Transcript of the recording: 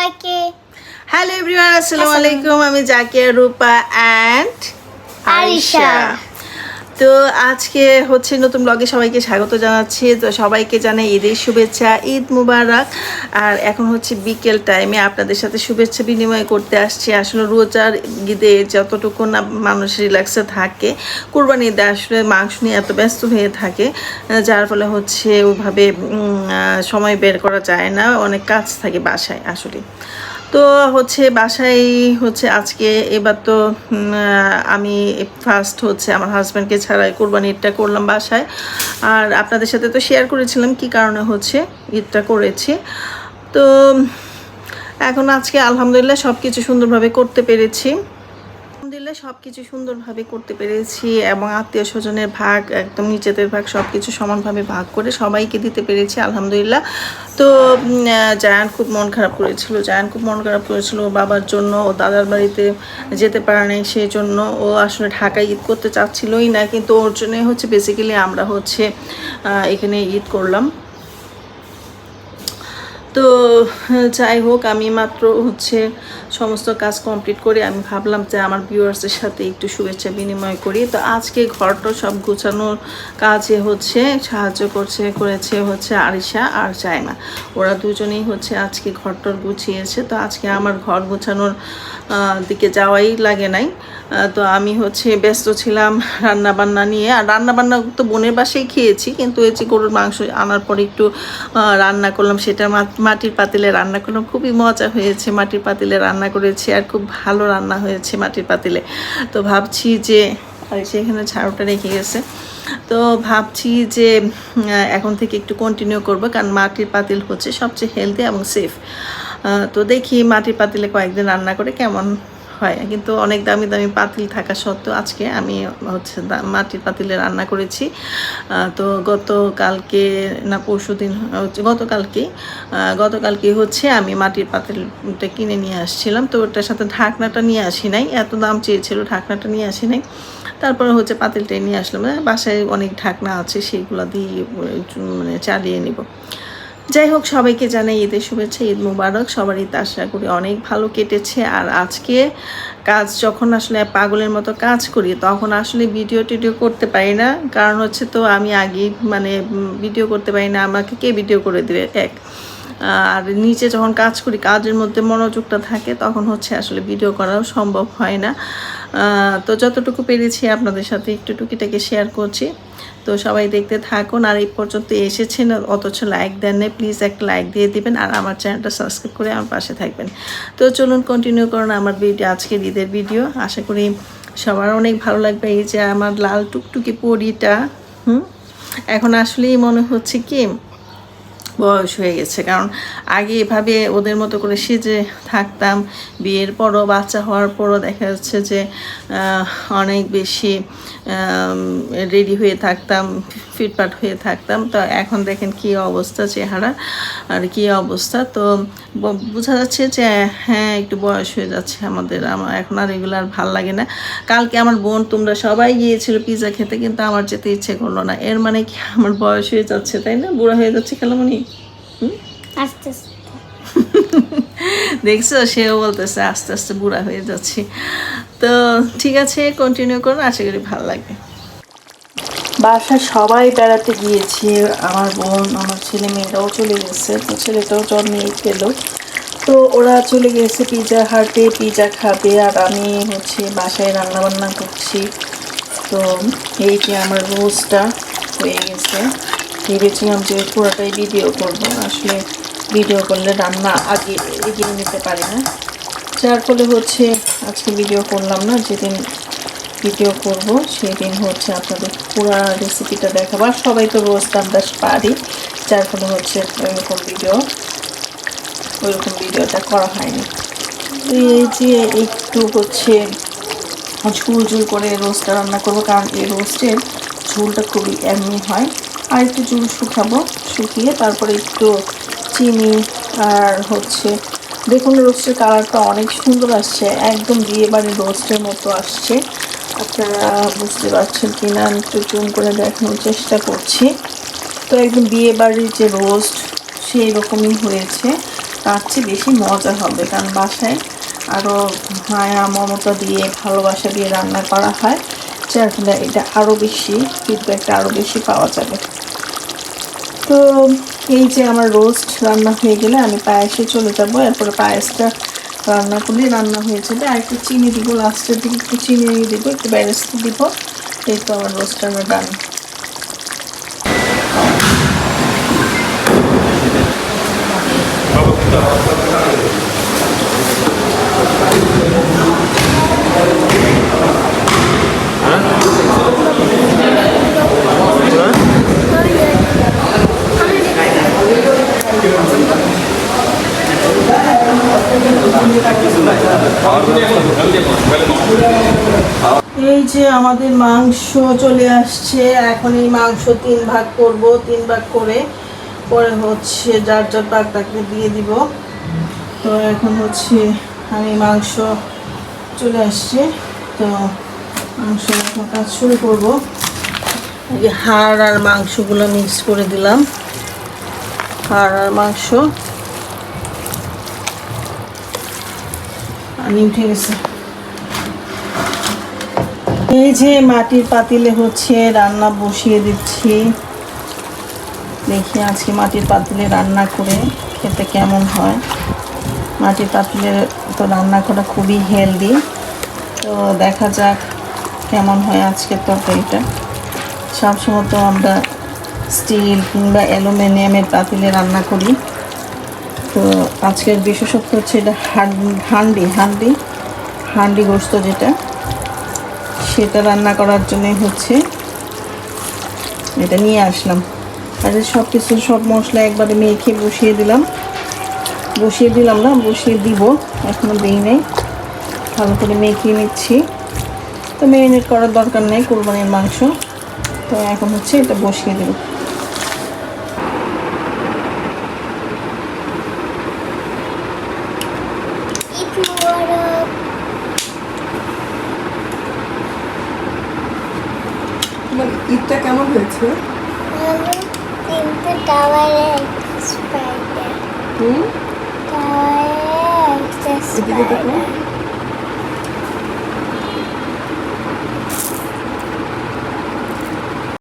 সবাইকে। Hello everyone আসসালামু আলাইকুম। আমি জাকিয়া রূপা এন্ড আরিশা। তো আজকে হচ্ছে নতুন ব্লগে সবাইকে স্বাগত জানাচ্ছি। তো সবাইকে জানাই ঈদের শুভেচ্ছা, ঈদ মুবারক। আর এখন হচ্ছে বিকেল টাইমে আপনাদের সাথে শুভেচ্ছা বিনিময় করতে আসছি। আসলে রোজার ঈদে যতটুকু না মানুষ রিল্যাক্সে থাকে, কোরবানি ঈদে আসলে মাংস নিয়ে এত ব্যস্ত হয়ে থাকে, যার ফলে হচ্ছে ওভাবে সময় বের করা যায় না। অনেক কাজ থাকে বাসায় আসলে। তো হচ্ছে বাসায় হচ্ছে আজকে এবার তো আমি ফার্স্ট হচ্ছে আমার হাজব্যান্ডকে ছাড়াই কোরবানি ঈদটা করলাম বাসায়। আর আপনাদের সাথে তো শেয়ার করেছিলাম কি কারণে হচ্ছে ঈদটা করেছি। তো, এখন আজকে আলহামদুলিল্লাহ সব কিছু সুন্দরভাবে করতে পেরেছি। আলহামদুলিল্লাহ সব কিছু সুন্দরভাবে করতে পেরেছি এবং আত্মীয় স্বজনের ভাগ, একদম নিজেদের ভাগ সব কিছু সমানভাবে ভাগ করে সবাইকে দিতে পেরেছি, আলহামদুলিল্লাহ। তো জায়ান খুব মন খারাপ করেছিল, জায়ান খুব মন খারাপ করেছিল বাবার জন্য, ও দাদার বাড়িতে যেতে পারে নাই সেই জন্য ও আসলে ঢাকায় ঈদ করতে চাচ্ছিলই না, কিন্তু ওর জন্যে হচ্ছে বেসিক্যালি আমরা হচ্ছে এখানে ঈদ করলাম। তো যাই হোক, আমি মাত্র হচ্ছে সমস্ত কাজ কমপ্লিট করে আমি ভাবলাম যে আমার ভিউয়ার্সের সাথে একটু শুভেচ্ছা বিনিময় করি। তো আজকে ঘরটা সব গুছানোর কাজে হচ্ছে সাহায্য করছে, করেছে হচ্ছে আরিশা আর চায়না ওরা দুজনেই হচ্ছে আজকে ঘরটর গুছিয়েছে। তো আজকে আমার ঘর গোছানোর দিকে যাওয়াই লাগে নাই। তো আমি হচ্ছে ব্যস্ত ছিলাম রান্না বান্না নিয়ে। আর রান্না বান্না তো বোনের বাসায় খেয়েছি, কিন্তু এই যে গরুর মাংস আনার পরে একটু রান্না করলাম, সেটা মাটির পাতিলে রান্না করলাম। খুবই মজা হয়েছে, মাটির পাতিলে রান্না করেছি, আর খুব ভালো রান্না হয়েছে মাটির পাতিলে। তো ভাবছি যে, আর সেখানে ঝাড়ুটা রেখে গেছে। তো ভাবছি যে এখন থেকে একটু কন্টিনিউ করব, কারণ মাটির পাতিল হচ্ছে সবচেয়ে হেলদি এবং সেফ তো দেখি মাটির পাতিলে কয়েকদিন রান্না করে কেমন হয়, কিন্তু অনেক দামি দামি পাতিল থাকা সত্ত্বেও আজকে আমি হচ্ছে মাটির পাতিলে রান্না করেছি। তো গতকালকে না পরশু দিন গতকালকে গতকালকে হচ্ছে আমি মাটির পাতিলটা কিনে নিয়ে আসছিলাম। তো ওটার সাথে ঢাকনাটা নিয়ে আসি নাই, এত দাম চেয়েছিল ঢাকনাটা নিয়ে আসি নাই। তারপরে হচ্ছে পাতিলটা নিয়ে আসলাম বাসায় অনেক ঢাকনা আছে, সেইগুলো দিয়ে মানে চালিয়ে নিব। যাই হোক, সবাইকে জানাই ঈদের শুভেচ্ছা, ঈদ মুবারক। সবার ঈদ আশা করি অনেক ভালো কেটেছে। আর আজকে কাজ যখন আসলে পাগলের মতো কাজ করি, তখন আসলে ভিডিও টিডিও করতে পারি না। কারণ হচ্ছে তো, আমি আগে মানে ভিডিও করতে পারি না, আমাকে কে ভিডিও করে দেবে? এক। আর নিচে যখন কাজ করি, কাজের মধ্যে মনোযোগটা থাকে, তখন হচ্ছে আসলে ভিডিও করাও সম্ভব হয় না। তো যতটুকু পেরেছি আপনাদের সাথে একটু টুকিটাকে শেয়ার করছি। তো সবাই দেখতে থাকুন আর এই পর্যন্ত এসেছেন, অথচ লাইক দেন নাই প্লিজ একটা লাইক দিয়ে দিবেন আর আমার চ্যানেলটা সাবস্ক্রাইব করে আমার পাশে থাকবেন। তো চলুন কন্টিনিউ করুন আমার ভিডিও আজকের ঈদের ভিডিও আশা করি সবার অনেক ভালো লাগবে। এই যে আমার লাল টুকটুকি পরিটা, হুম? এখন আসলেই মনে হচ্ছে কি বয়স হয়ে গেছে। কারণ আগে এভাবে ওদের মতো করে সেজে থাকতাম। বিয়ের পরও বাচ্চা হওয়ার পরও দেখা যাচ্ছে যে অনেক বেশি রেডি হয়ে থাকতাম। ফিটফাট হয়ে থাকতাম। তো এখন দেখেন কী অবস্থা চেহারা আর কী অবস্থা। তো বোঝা যাচ্ছে যে হ্যাঁ একটু বয়স হয়ে যাচ্ছে আমাদের। আমার এখন আর এগুলো আর ভালো লাগে না। কালকে আমার বোন তোমরা সবাই গিয়েছিল পিৎজা খেতে কিন্তু আমার যেতে ইচ্ছে করল না। এর মানে কি আমার বয়স হয়ে যাচ্ছে তাই না? বুড়া হয়ে যাচ্ছে খেলামণি আস্তে আস্তে। দেখছ? সেও বলতেছে আস্তে আস্তে বুড়া হয়ে যাচ্ছি। তো ঠিক আছে কন্টিনিউ করুন। আশা করি ভালো লাগবে। বাসায় সবাই বেড়াতে গিয়েছি। আমার বোন, আমার ছেলে মেয়েরাও চলে গেছে। তো ছেলেটাও জন্মেই পেল তো ওরা চলে গেছে পিৎজা হাটে পিৎজা খাবে। আর আমি হচ্ছে বাসায় রান্না বান্না করছি। তো এই যে আমার রোজটা হয়ে গেছে। ভেবেছিলাম যে পুরোটাই ভিডিও করব। আসলে ভিডিও করলে রান্না আগে এগিয়ে নিতে পারি না। যার ফলে হচ্ছে আজকে ভিডিও করলাম না, যেদিন ভিডিও করব, সেদিন হচ্ছে আপনাদের পুরো রেসিপিটা দেখাবো। আর সবাই তো রোজ রান্না পারি, যার ফলে হচ্ছে ওইরকম ভিডিও ওইরকম ভিডিওটা করা হয়নি। এই যে একটু হচ্ছে ঝুল ঝুল করে রোস্টটা রান্না করব, কারণ এই রোস্টের ঝুলটা খুবই এমনি হয়। আর একটু ঝুল শুকাবো, শুকিয়ে তারপরে একটু চিনি আর হচ্ছে দেখুন রোস্টের কালারটা অনেক সুন্দর আসছে, একদম বিয়ে বাড়ির রোস্টের মতো আসছে। আপনারা বুঝতে পারছেন কি না আমি একটু জুম করে দেখানোর চেষ্টা করছি। তো একদম বিয়ে বাড়ির যে রোস্ট সেই রকমই হয়েছে। তার চেয়ে বেশি মজা হবে, কারণ বাসায় আরও মায়া, মমতা দিয়ে, ভালোবাসা দিয়ে রান্না করা হয়। যার ফলে এটা আরও বেশি ফিডব্যাকটা আরও বেশি পাওয়া যাবে। তো এই যে আমার রোস্ট রান্না হয়ে গেলে আমি পায়েসে চলে যাব, এরপরে পায়েসটা রান্না করলে রান্না হয়ে যাবে। আর একটু চিনি দিব, লাস্টের দিকে একটু চিনি দিব, একটু ব্যারেস্তা দিব, এই তো আমার রোস্ট আমরা ডান এই যে আমাদের মাংস চলে আসছে, এখন এই মাংস তিন ভাগ করব, তিন ভাগ করে। পরে হচ্ছে যার যার ভাগ তাকে দিয়ে দিব। তো এখন হচ্ছে আমি মাংস চলে আসছে। তো মাংস কাজ শুরু করব। হাড় আর মাংসগুলো মিক্স করে দিলাম। হাড় আর মাংস। আমি উঠে গেছে। এই যে মাটির পাতিলে হচ্ছে রান্না বসিয়ে দিচ্ছি। দেখি আজকে মাটির পাতিলে রান্না করে খেতে কেমন হয়। মাটির পাতিলে তো রান্না করা খুবই হেলদি তো দেখা যাক কেমন হয় আজকের তরকারিটা। সবসময় তো আমরা স্টিল কিংবা অ্যালুমিনিয়ামের পাতিলে রান্না করি। আজকের বিশেষত্ব হচ্ছে এটা হান- হান্ডি হান্ডি হান্ডি গোস্ত যেটা। সেটা রান্না করার জন্যই হচ্ছে। এটা নিয়ে আসলাম। আর সব কিছু সব মশলা একবারে মেখে বসিয়ে দিলাম। বসিয়ে দিলাম না, বসিয়ে দিব। এখনও দিই নেই। ভালো করে মেখে নিচ্ছি। তো মেরিনেট করার দরকার নেই, কোরবানির মাংস। তো এখন হচ্ছে এটা বসিয়ে দেবো। তোমার ঈদটা কেমন হয়েছে? তিনটে টাওয়ারে স্পাইডার হুম? টাওয়ারে একটা। স্পাইডার